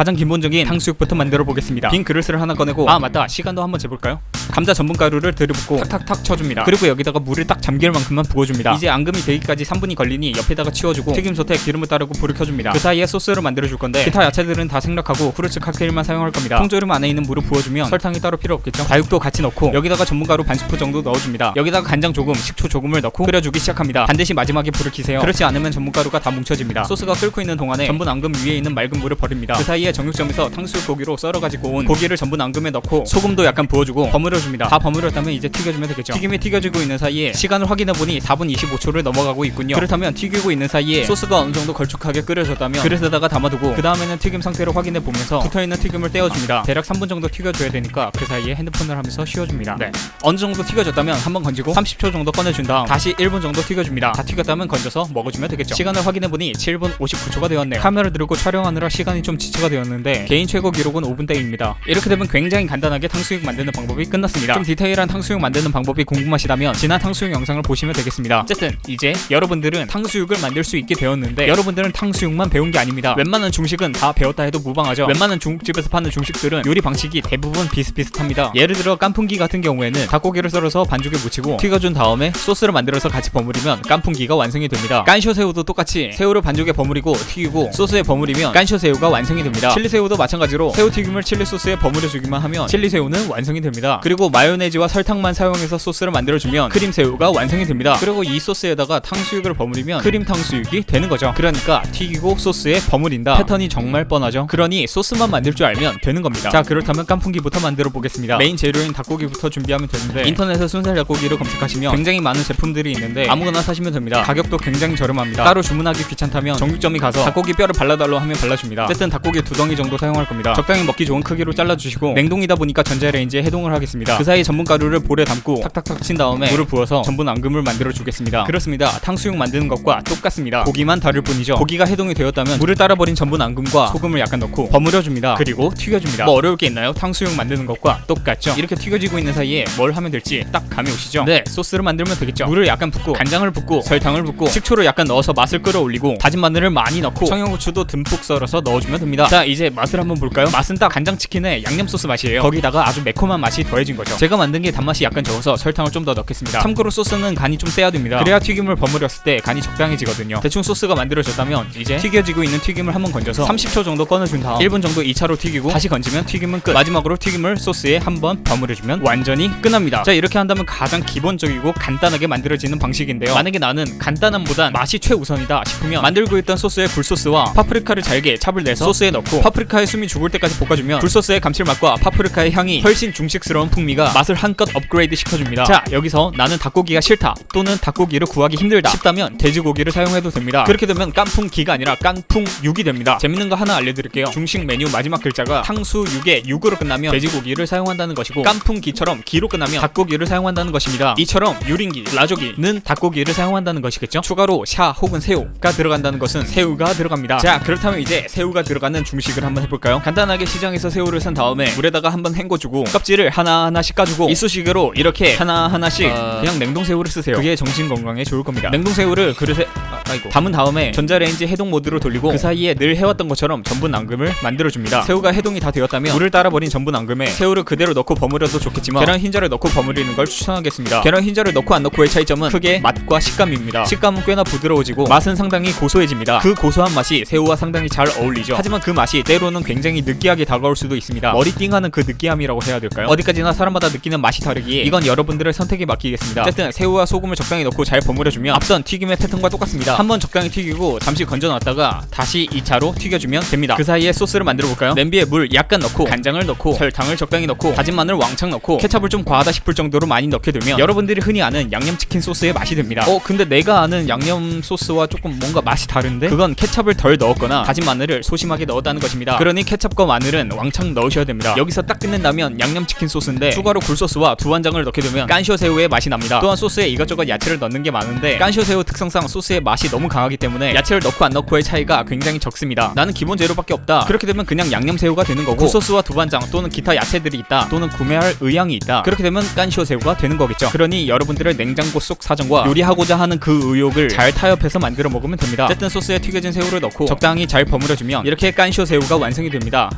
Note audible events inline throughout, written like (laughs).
가장 기본적인 탕수육부터 만들어 보겠습니다. 빈 그릇을 하나 꺼내고 아 맞다 시간도 한번 재볼까요? 감자 전분 가루를 들이붓고 탁탁탁 쳐줍니다. 그리고 여기다가 물을 딱 잠길 만큼만 부어줍니다. 이제 앙금이 되기까지 3분이 걸리니 옆에다가 치워주고 튀김솥에 기름을 따르고 불을 켜줍니다. 그 사이에 소스를 만들어줄 건데 기타 야채들은 다 생략하고 후르츠 칵테일만 사용할 겁니다. 통조림 안에 있는 물을 부어주면 설탕이 따로 필요 없겠죠. 과육도 같이 넣고 여기다가 전분 가루 반 스푼 정도 넣어줍니다. 여기다가 간장 조금, 식초 조금을 넣고 끓여주기 시작합니다. 반드시 마지막에 불을 켜세요. 그렇지 않으면 전분 가루가 다 뭉쳐집니다. 소스가 끓고 있는 동안에 전분 앙금 위에 있는 맑은 물을 버립니다. 그 사이에 정육점에서 탕수육 고기로 썰어가지고 온 고기를 전분 앙금에 넣고 소금도 약간 부어주고 버무려줍니다. 다 버무렸다면 이제 튀겨주면 되겠죠. 튀김이 튀겨지고 있는 사이에 시간을 확인해보니 4분 25초를 넘어가고 있군요. 그렇다면 튀기고 있는 사이에 소스가 어느 정도 걸쭉하게 끓여졌다면 그릇에다가 담아두고 그 다음에는 튀김 상태를 확인해 보면서 붙어있는 튀김을 떼어줍니다. 대략 3분 정도 튀겨줘야 되니까 그 사이에 핸드폰을 하면서 쉬어줍니다. 네. 어느 정도 튀겨졌다면 한번 건지고 30초 정도 꺼내준 다음 다시 1분 정도 튀겨줍니다. 다 튀겼다면 건져서 먹어주면 되겠죠. 시간을 확인해보니 7분 59초가 되었네요. 카메라 들고 촬영하느라 시간이 좀 지체가 되었 는데 개인 최고 기록은 5분대입니다. 이렇게 되면 굉장히 간단하게 탕수육 만드는 방법이 끝났습니다. 좀 디테일한 탕수육 만드는 방법이 궁금하시다면 지난 탕수육 영상을 보시면 되겠습니다. 어쨌든 이제 여러분들은 탕수육을 만들 수 있게 되었는데 여러분들은 탕수육만 배운 게 아닙니다. 웬만한 중식은 다 배웠다 해도 무방하죠. 웬만한 중국집에서 파는 중식들은 요리 방식이 대부분 비슷비슷합니다. 예를 들어 깐풍기 같은 경우에는 닭고기를 썰어서 반죽에 묻히고 튀겨준 다음에 소스를 만들어서 같이 버무리면 깐풍기가 완성이 됩니다. 깐쇼 새우도 똑같이 새우를 반죽에 버무리고 튀기고 소스에 버무리면 깐쇼 새우가 완성이 됩니다. 칠리 새우도 마찬가지로 새우 튀김을 칠리 소스에 버무려 주기만 하면 칠리 새우는 완성이 됩니다. 그리고 마요네즈와 설탕만 사용해서 소스를 만들어 주면 크림 새우가 완성이 됩니다. 그리고 이 소스에다가 탕수육을 버무리면 크림 탕수육이 되는 거죠. 그러니까 튀기고 소스에 버무린다. 패턴이 정말 뻔하죠. 그러니 소스만 만들 줄 알면 되는 겁니다. 자 그렇다면 깐풍기부터 만들어 보겠습니다. 메인 재료인 닭고기부터 준비하면 되는데 인터넷에 순살 닭고기를 검색하시면 굉장히 많은 제품들이 있는데 아무거나 사시면 됩니다. 가격도 굉장히 저렴합니다. 따로 주문하기 귀찮다면 정육점이 가서 닭고기 뼈를 발라달라 하면 발라줍니다. 어쨌든 닭고기 두 덩이 정도 사용할 겁니다. 적당히 먹기 좋은 크기로 잘라주시고 냉동이다 보니까 전자레인지에 해동을 하겠습니다. 그 사이 전분 가루를 볼에 담고 탁탁탁 친 다음에 물을 부어서 전분 앙금을 만들어 주겠습니다. 그렇습니다. 탕수육 만드는 것과 똑같습니다. 고기만 다를 뿐이죠. 고기가 해동이 되었다면 물을 따라 버린 전분 앙금과 소금을 약간 넣고 버무려 줍니다. 그리고 튀겨줍니다. 뭐 어려울 게 있나요? 탕수육 만드는 것과 똑같죠. 이렇게 튀겨지고 있는 사이에 뭘 하면 될지 딱 감이 오시죠? 네, 소스를 만들면 되겠죠. 물을 약간 붓고 간장을 붓고 설탕을 붓고 식초를 약간 넣어서 맛을 끌어올리고 다진 마늘을 많이 넣고 청양고추도 듬뿍 썰어서 넣어주면 됩니다. 자, 이제 맛을 한번 볼까요? 맛은 딱 간장치킨의 양념 소스 맛이에요. 거기다가 아주 매콤한 맛이 더해진 거죠. 제가 만든 게 단맛이 약간 적어서 설탕을 좀 더 넣겠습니다. 참고로 소스는 간이 좀 세야 됩니다. 그래야 튀김을 버무렸을 때 간이 적당해지거든요. 대충 소스가 만들어졌다면 이제 튀겨지고 있는 튀김을 한번 건져서 30초 정도 꺼내준 다음 1분 정도 2차로 튀기고 다시 건지면 튀김은 끝. 마지막으로 튀김을 소스에 한번 버무려주면 완전히 끝납니다. 자 이렇게 한다면 가장 기본적이고 간단하게 만들어지는 방식인데요. 만약에 나는 간단함보단 맛이 최우선이다 싶으면 만들고 있던 소스에 굴소스와 파프리카를 잘게 찹을 내서 소스에 넣고 파프리카의 숨이 죽을 때까지 볶아주면 굴소스의 감칠맛과 파프리카의 향이 훨씬 중식스러운 풍미가 맛을 한껏 업그레이드 시켜줍니다. 자 여기서 나는 닭고기가 싫다 또는 닭고기를 구하기 힘들다 싶다면 돼지고기를 사용해도 됩니다. 그렇게 되면 깐풍기가 아니라 깐풍육이 됩니다. 재밌는 거 하나 알려드릴게요. 중식 메뉴 마지막 글자가 탕수육의 육으로 끝나면 돼지고기를 사용한다는 것이고 깐풍기처럼 기로 끝나면 닭고기를 사용한다는 것입니다. 이처럼 유린기, 라조기는 닭고기를 사용한다는 것이겠죠. 추가로 샤 혹은 새우가 들어간다는 것은 새우가 들어갑니다. 자 그렇다면 이제 새우가 들어가는 중식 을 한번 해볼까요? 간단하게 시장에서 새우를 산 다음에 물에다가 한번 헹궈주고 껍질을 하나하나씩 까주고 이쑤시개로 이렇게 하나하나씩 아. 그냥 냉동 새우를 쓰세요. 그게 정신 건강에 좋을 겁니다. 냉동 새우를 그릇에 아, 아이고 담은 다음에 전자레인지 해동 모드로 돌리고 그 사이에 늘 해왔던 것처럼 전분 앙금을 만들어줍니다. 새우가 해동이 다 되었다면 물을 따라 버린 전분 앙금에 새우를 그대로 넣고 버무려도 좋겠지만 계란 흰자를 넣고 버무리는 걸 추천하겠습니다. 계란 흰자를 넣고 안 넣고의 차이점은 크게 맛과 식감입니다. 식감은 꽤나 부드러워지고 맛은 상당히 고소해집니다. 그 고소한 맛이 새우와 상당히 잘 어울리죠. 하지만 그 맛이 때로는 굉장히 느끼하게 다가올 수도 있습니다. 머리 띵하는 그 느끼함이라고 해야 될까요? 어디까지나 사람마다 느끼는 맛이 다르기에 이건 여러분들의 선택에 맡기겠습니다. 어쨌든 새우와 소금을 적당히 넣고 잘 버무려주면 앞선 튀김의 패턴과 똑같습니다. 한번 적당히 튀기고 잠시 건져놨다가 다시 2차로 튀겨주면 됩니다. 그 사이에 소스를 만들어 볼까요? 냄비에 물 약간 넣고 간장을 넣고 설탕을 적당히 넣고 다진 마늘 왕창 넣고 케찹을 좀 과하다 싶을 정도로 많이 넣게 되면 여러분들이 흔히 아는 양념치킨 소스의 맛이 됩니다. 어 근데 내가 아는 양념 소스와 조금 뭔가 맛이 다른데 그건 케찹을 덜 넣었거나 다진 마늘을 소심하게 넣었다는 것입니다. 그러니 케찹과 마늘은 왕창 넣으셔야 됩니다. 여기서 딱 끝낸다면 양념치킨 소스인데 추가로 굴소스와 두완장을 넣게 되면 깐쇼 새우의 맛이 납니다. 또한 소스에 이것저것 야채를 넣는 게 많은데 깐쇼 새우 특성상 소스의 맛이 맛이 너무 강하기 때문에 야채를 넣고 안 넣고의 차이가 굉장히 적습니다. 나는 기본 재료밖에 없다. 그렇게 되면 그냥 양념새우가 되는 거고 굴소스와 두반장 또는 기타 야채들이 있다. 또는 구매할 의향이 있다. 그렇게 되면 깐쇼 새우가 되는 거겠죠. 그러니 여러분들의 냉장고 속 사정과 요리하고자 하는 그 의욕을 잘 타협해서 만들어 먹으면 됩니다. 어쨌든 소스에 튀겨진 새우를 넣고 적당히 잘 버무려주면 이렇게 깐쇼 새우가 완성이 됩니다.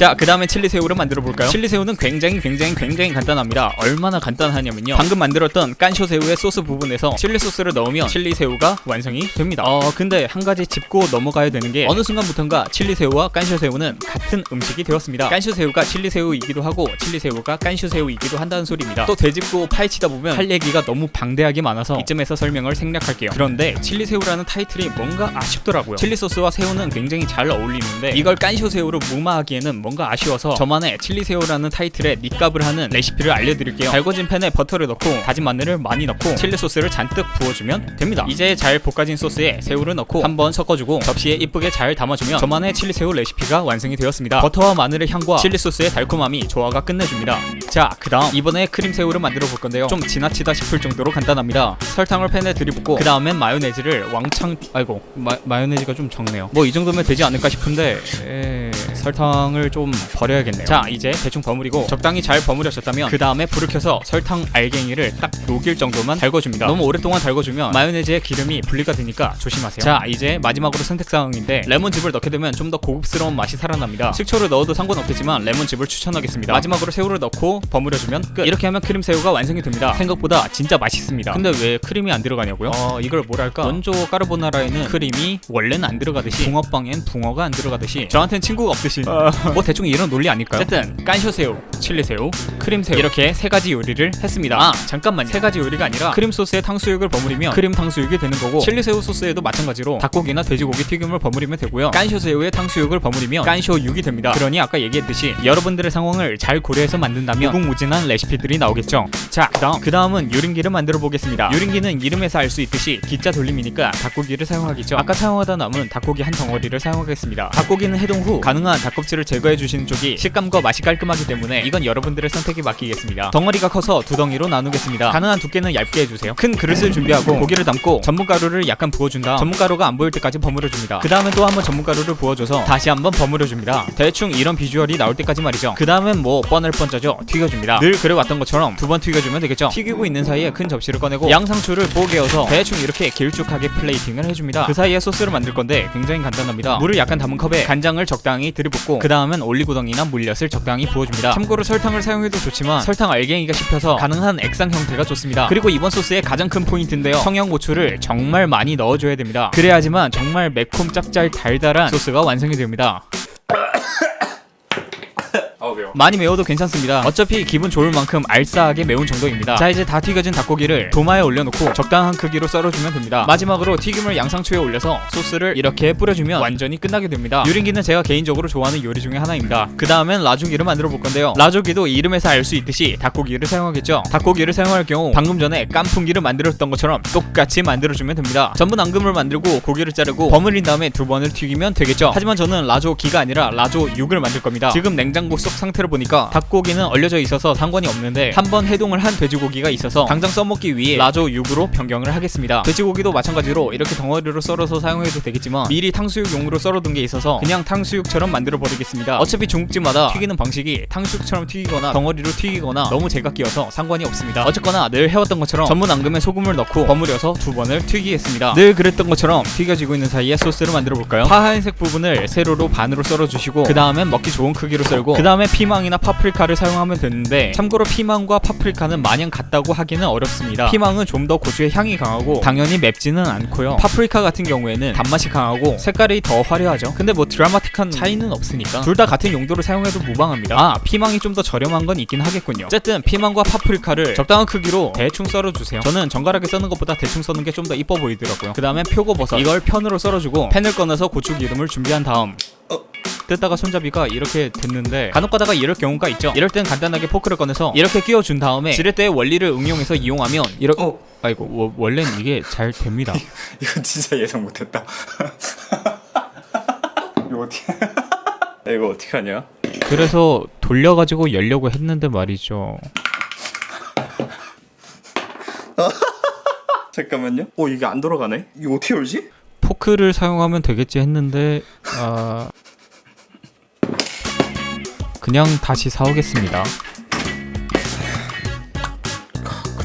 자, 그 다음에 칠리 새우를 만들어 볼까요? 칠리 새우는 굉장히 굉장히 굉장히 간단합니다. 얼마나 간단하냐면요. 방금 만들었던 깐쇼 새우의 소스 부분에서 칠리 소스를 넣으면 칠리 새우가 완성이 됩니다. 어, 근데 한 가지 짚고 넘어가야 되는 게 어느 순간부턴가 칠리 새우와 깐쇼 새우는 같은 음식이 되었습니다. 깐쇼 새우가 칠리 새우이기도 하고 칠리 새우가 깐쇼 새우이기도 한다는 소리입니다. 또 되짚고 파헤치다 보면 할 얘기가 너무 방대하게 많아서 이쯤에서 설명을 생략할게요. 그런데 칠리 새우라는 타이틀이 뭔가 아쉽더라고요. 칠리 소스와 새우는 굉장히 잘 어울리는데 이걸 깐쇼 새우로 무마하기에는 뭔가 아쉬워서 저만의 칠리 새우라는 타이틀에 밑값을 하는 레시피를 알려드릴게요. 달궈진 팬에 버터를 넣고 다진 마늘을 많이 넣고 칠리 소스를 잔뜩 부어주면 됩니다. 이제 잘 볶아진 소스에 새우를 넣고 한번 섞어주고 접시에 이쁘게 잘 담아주면 저만의 칠리 새우 레시피가 완성이 되었습니다. 버터와 마늘의 향과 칠리 소스의 달콤함이 조화가 끝내줍니다. 자, 그 다음 이번에 크림 새우를 만들어 볼 건데요. 좀 지나치다 싶을 정도로 간단합니다. 설탕을 팬에 들이붓고 그 다음엔 마요네즈를 왕창 아이고 마, 마요네즈가 좀 적네요. 뭐 이 정도면 되지 않을까 싶은데 에... 설탕을 좀 버려야겠네요. 자, 이제 대충 버무리고 적당히 잘 버무려졌다면 그 다음에 불을 켜서 설탕 알갱이를 딱 녹일 정도만 달궈줍니다. 너무 오랫동안 달궈주면 마요네즈의 기름이 분리가 되니까 조심하세요. 자, 이제 마지막으로 선택 사항인데 레몬즙을 넣게 되면 좀 더 고급스러운 맛이 살아납니다. 식초를 넣어도 상관없겠지만 레몬즙을 추천하겠습니다. 마지막으로 새우를 넣고 버무려주면 끝. 이렇게 하면 크림 새우가 완성이 됩니다. 생각보다 진짜 맛있습니다. 근데 왜 크림이 안 들어가냐고요? 어, 이걸 뭐랄까? 원조 까르보나라에는 크림이 원래는 안 들어가듯이 붕어빵엔 붕어가 안 들어가듯이 저한테는 친구가 없듯이 (laughs) 뭐 대충 이런 논리 아닐까요? 어쨌든 깐쇼 새우, 칠리 새우, 크림 새우 이렇게 세 가지 요리를 했습니다. 아 잠깐만요. 세 가지 요리가 아니라 크림 소스에 탕수육을 버무리면 크림 탕수육이 되는 거고 칠리 새우 소스에도 마찬가지로 닭고기나 돼지고기 튀김을 버무리면 되고요. 깐쇼 새우에 탕수육을 버무리면 깐쇼 육이 됩니다. 그러니 아까 얘기했듯이 여러분들의 상황을 잘 고려해서 만든다면 무궁무진한 레시피들이 나오겠죠. 자, 그다음 그다음은 유린기를 만들어 보겠습니다. 유린기는 이름에서 알 수 있듯이 기자 돌림이니까 닭고기를 사용하겠죠. 아까 사용하다 남은 닭고기 한 덩어리를 사용하겠습니다. 닭고기는 해동 후 가능한 닭껍질을 제거해 주시는 쪽이 식감과 맛이 깔끔하기 때문에 이건 여러분들의 선택에 맡기겠습니다. 덩어리가 커서 두 덩이로 나누겠습니다. 가능한 두께는 얇게 해주세요. 큰 그릇을 준비하고 고기를 담고 전분가루를 약간 부어준 다음 전분가루가 안 보일 때까지 버무려 줍니다. 그 다음에 또 한번 전분가루를 부어줘서 다시 한번 버무려 줍니다. 대충 이런 비주얼이 나올 때까지 말이죠. 그 다음엔 뭐 뻔할 뻔짜죠. 튀겨줍니다. 늘 그래왔던 것처럼 두 번 튀겨주면 되겠죠. 튀기고 있는 사이에 큰 접시를 꺼내고 양상추를 뽀개어서 대충 이렇게 길쭉하게 플레이팅을 해줍니다. 그 사이에 소스를 만들 건데 굉장히 간단합니다. 물을 약간 담은 컵에 간장을 적당히 들이붓고 그 다음엔 올리고당이나 물엿을 적당히 부어줍니다. 참고로 설탕을 사용해도 좋지만 설탕 알갱이가 씹혀서 가능한 액상 형태가 좋습니다. 그리고 이번 소스의 가장 큰 포인트인데요. 청양고추를 정말 많이 넣어줘야 됩니다. 그래야지만 정말 매콤 짭짤 달달한 소스가 완성이 됩니다. 아우 매워. 많이 매워도 괜찮습니다. 어차피 기분 좋을 만큼 알싸하게 매운 정도입니다. 자 이제 다 튀겨진 닭고기를 도마에 올려놓고 적당한 크기로 썰어주면 됩니다. 마지막으로 튀김을 양상추에 올려서 소스를 이렇게 뿌려주면 완전히 끝나게 됩니다. 유린기는 제가 개인적으로 좋아하는 요리 중에 하나입니다. 그 다음엔 라조기를 만들어 볼 건데요. 라조기도 이름에서 알 수 있듯이 닭고기를 사용하겠죠. 닭고기를 사용할 경우 방금 전에 깐풍기를 만들었던 것처럼 똑같이 만들어주면 됩니다. 전분 앙금을 만들고 고기를 자르고 버무린 다음에 두 번을 튀기면 되겠죠. 하지만 저는 라조 기가 아니라 라조 육을 만들 겁니다. 지금 냉장고 속 상태를 보니까 닭고기는 얼려져 있어서 상관이 없는데 한번 해동을 한 돼지고기가 있어서 당장 써먹기 위해 라조육으로 변경을 하겠습니다. 돼지고기도 마찬가지로 이렇게 덩어리로 썰어서 사용해도 되겠지만 미리 탕수육용으로 썰어둔 게 있어서 그냥 탕수육처럼 만들어 버리겠습니다. 어차피 중국집마다 튀기는 방식이 탕수육처럼 튀기거나 덩어리로 튀기거나 너무 제각기여서 상관이 없습니다. 어쨌거나 늘 해왔던 것처럼 전분 앙금에 소금을 넣고 버무려서 두 번을 튀기겠습니다. 늘 그랬던 것처럼 튀겨지고 있는 사이에 소스를 만들어 볼까요? 파란색 부분을 세로로 반으로 썰어주시고 그 다음엔 먹기 좋은 크기로 썰고 그 다음에 피망이나 파프리카를 사용하면 되는데 참고로 피망과 파프리카는 마냥 같다고 하기는 어렵습니다. 피망은 좀 더 고추의 향이 강하고 당연히 맵지는 않고요. 파프리카 같은 경우에는 단맛이 강하고 색깔이 더 화려하죠. 근데 뭐 드라마틱한 차이는 없으니까 둘 다 같은 용도로 사용해도 무방합니다. 아 피망이 좀 더 저렴한 건 있긴 하겠군요. 어쨌든 피망과 파프리카를 적당한 크기로 대충 썰어주세요. 저는 정갈하게 써는 것보다 대충 써는 게 좀 더 이뻐 보이더라고요. 그 다음에 표고버섯 이걸 편으로 썰어주고 팬을 꺼내서 고추기름을 준비한 다음 뜯다가 손잡이가 이렇게 됐는데 간혹 가다가 이럴 경우가 있죠 이럴 땐 간단하게 포크를 꺼내서 이렇게 끼워준 다음에 지렛대의 원리를 응용해서 이용하면 이렇게 어. 아이고 워- 원래는 이게 잘 됩니다 (laughs) 이건 진짜 예상 못했다. (laughs) 이거 어떻게? 야, (laughs) 이거 어떻게 하냐? 그래서 돌려가지고 열려고 했는데 말이죠 잠깐만요. 어 이게 안 돌아가네. 이거 어떻게 열지? 포크를 사용하면 되겠지 했는데 아 그냥 다시 사오겠습니다.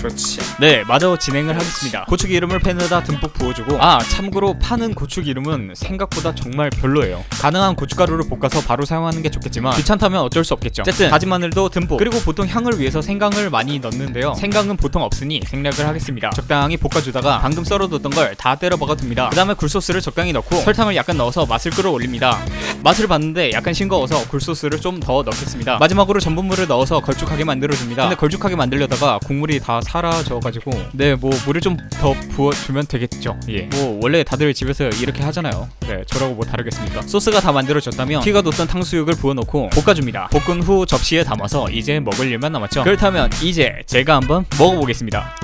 그렇지. 네, 마저 진행을 하겠습니다. 고추 기름을 팬에다 듬뿍 부어주고 아 참고로 파는 고추 기름은 생각보다 정말 별로예요. 가능한 고춧가루를 볶아서 바로 사용하는 게 좋겠지만 귀찮다면 어쩔 수 없겠죠. 어쨌든 다진 마늘도 듬뿍 그리고 보통 향을 위해서 생강을 많이 넣는데요. 생강은 보통 없으니 생략을 하겠습니다. 적당히 볶아주다가 방금 썰어뒀던 걸 다 때려 박아둡니다. 그 다음에 굴소스를 적당히 넣고 설탕을 약간 넣어서 맛을 끌어올립니다. 맛을 봤는데 약간 싱거워서 굴소스를 좀 더 넣겠습니다. 마지막으로 전분물을 넣어서 걸쭉하게 만들어줍니다. 근데 걸쭉하게 만들려다가 국물이 다 사 라져가지고 네 뭐 물을 좀 더 부어주면 되겠죠. 예. 뭐 원래 다들 집에서 이렇게 하잖아요. 네 저라고 뭐 다르겠습니까? 소스가 다 만들어졌다면 피가 돋던 탕수육을 부어놓고 볶아줍니다. 볶은 후 접시에 담아서 이제 먹을 일만 남았죠. 그렇다면 이제 제가 한번 먹어보겠습니다.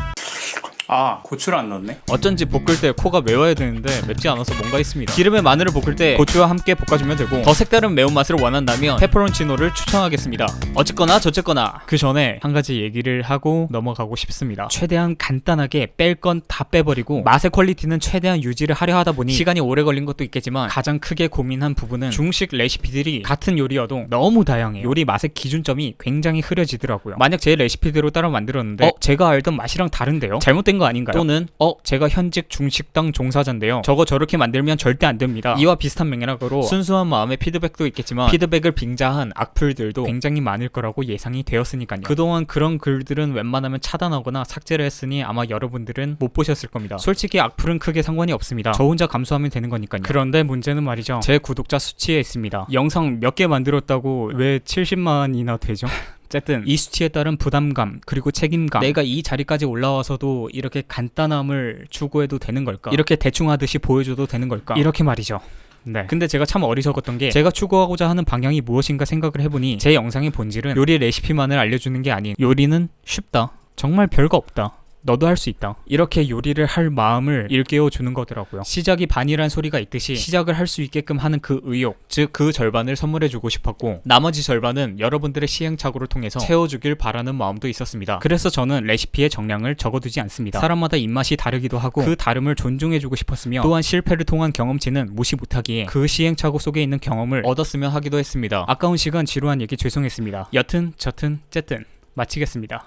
아 고추를 안 넣었네. 어쩐지 볶을 때 코가 매워야 되는데 맵지 않아서 뭔가 있습니다. 기름에 마늘을 볶을 때 고추와 함께 볶아주면 되고 더 색다른 매운맛을 원한다면 페퍼론치노를 추천하겠습니다. 어쨌거나 저쨌거나 그 전에 한 가지 얘기를 하고 넘어가고 싶습니다. 최대한 간단하게 뺄 건 다 빼버리고 맛의 퀄리티는 최대한 유지를 하려 하다 보니 시간이 오래 걸린 것도 있겠지만 가장 크게 고민한 부분은 중식 레시피들이 같은 요리여도 너무 다양해요. 요리 맛의 기준점이 굉장히 흐려지더라고요. 만약 제 레시피대로 따라 만들었는데 어 제가 알던 맛이랑 다른데요? 잘못된 거 아닌가요? 또는 어 제가 현직 중식당 종사자인데요. 저거 저렇게 만들면 절대 안 됩니다. 이와 비슷한 맥락으로 순수한 마음의 피드백도 있겠지만 피드백을 빙자한 악플들도 굉장히 많을 거라고 예상이 되었으니까요. 그동안 그런 글들은 웬만하면 차단하거나 삭제를 했으니 아마 여러분들은 못 보셨을 겁니다. 솔직히 악플은 크게 상관이 없습니다. 저 혼자 감수하면 되는 거니까요. 그런데 문제는 말이죠. 제 구독자 수치에 있습니다. 영상 몇 개 만들었다고 왜 70만이나 되죠? (laughs) 어쨌든 이 수치에 따른 부담감 그리고 책임감. 내가 이 자리까지 올라와서도 이렇게 간단함을 추구해도 되는 걸까? 이렇게 대충 하듯이 보여줘도 되는 걸까? 이렇게 말이죠. 네. 근데 제가 참 어리석었던 게 제가 추구하고자 하는 방향이 무엇인가 생각을 해보니 제 영상의 본질은 요리 레시피만을 알려주는 게 아닌 요리는 쉽다. 정말 별거 없다 너도 할 수 있다. 이렇게 요리를 할 마음을 일깨워 주는 거더라고요. 시작이 반이란 소리가 있듯이 시작을 할 수 있게끔 하는 그 의욕, 즉 그 절반을 선물해 주고 싶었고 나머지 절반은 여러분들의 시행착오를 통해서 채워주길 바라는 마음도 있었습니다. 그래서 저는 레시피의 정량을 적어두지 않습니다. 사람마다 입맛이 다르기도 하고 그 다름을 존중해 주고 싶었으며 또한 실패를 통한 경험치는 무시 못하기에 그 시행착오 속에 있는 경험을 얻었으면 하기도 했습니다. 아까운 시간 지루한 얘기 죄송했습니다. 여튼 저튼 쨌든 마치겠습니다.